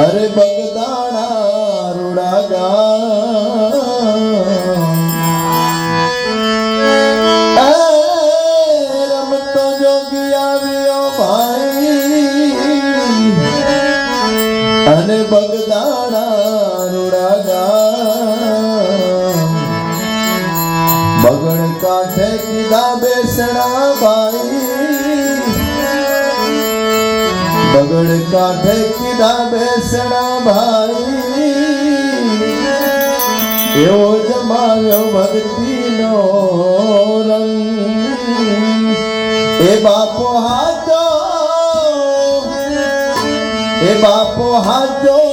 અરે બગદાણા રૂડા એ રમતો જોગી આવ્યો ભાઈ અને બગદાણા રૂડા ગામ બગડ કાંઠે કીધા બેસણા બગડ કાંઠે કીધા બેસણા ભાઈ. એવો જમાવ્યો ભક્તિનો રંગ. એ બાપો હાજો એ બાપો હાચો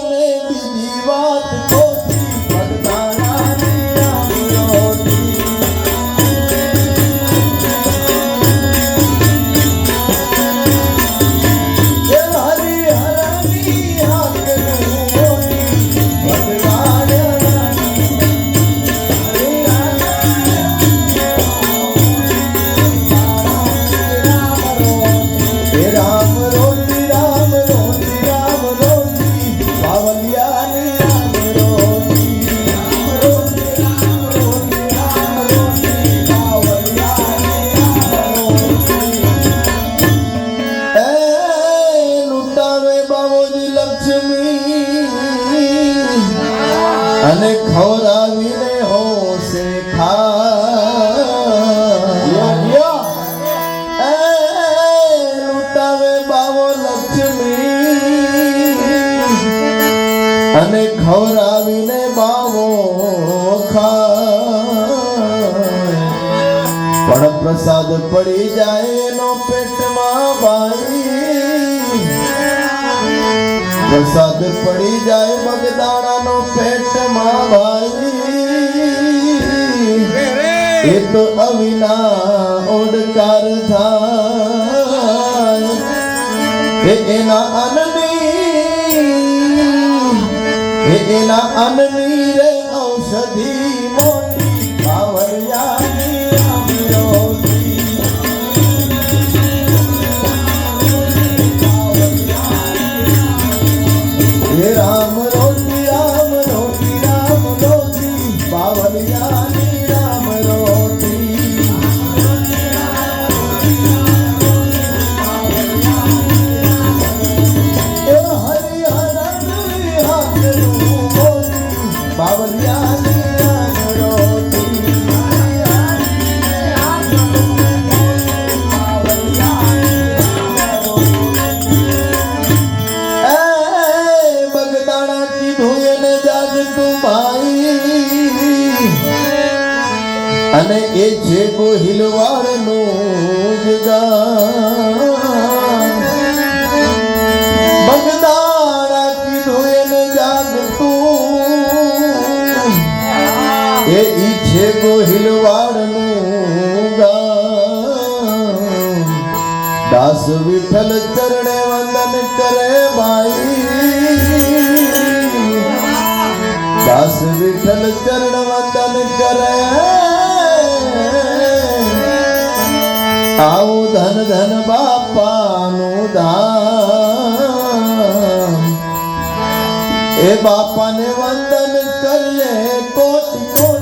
લક્ષ્મી અને ખવડાવીને હોશે ખા લૂંટાવે બાવો લક્ષ્મી અને ખવડાવીને બાવો ખા પણ પ્રસાદ પડી જાય એનો પેટમાં ભાઈ પ્રસાદ પડી જાય મગદાણાનો પેટમાં ભાઈ. એ તો અવિના ઓડકાર થાય. એના અનની એના અનની રે ઔષધિ. અને એ છે ગોહિલવાડનું જ ગામ બગદાણા કીધું એને જાગતું. એ ઈ છે ગોહિલવાડનું ગામ દાસ વિઠ્ઠલ ચરણે વંદન કરે ભાઈ. દાસ વિઠ્ઠલ ચરણ વંદન કરે ધન ધન બાપાનું ધામ એ બાપાને વંદન કરીએ કોટી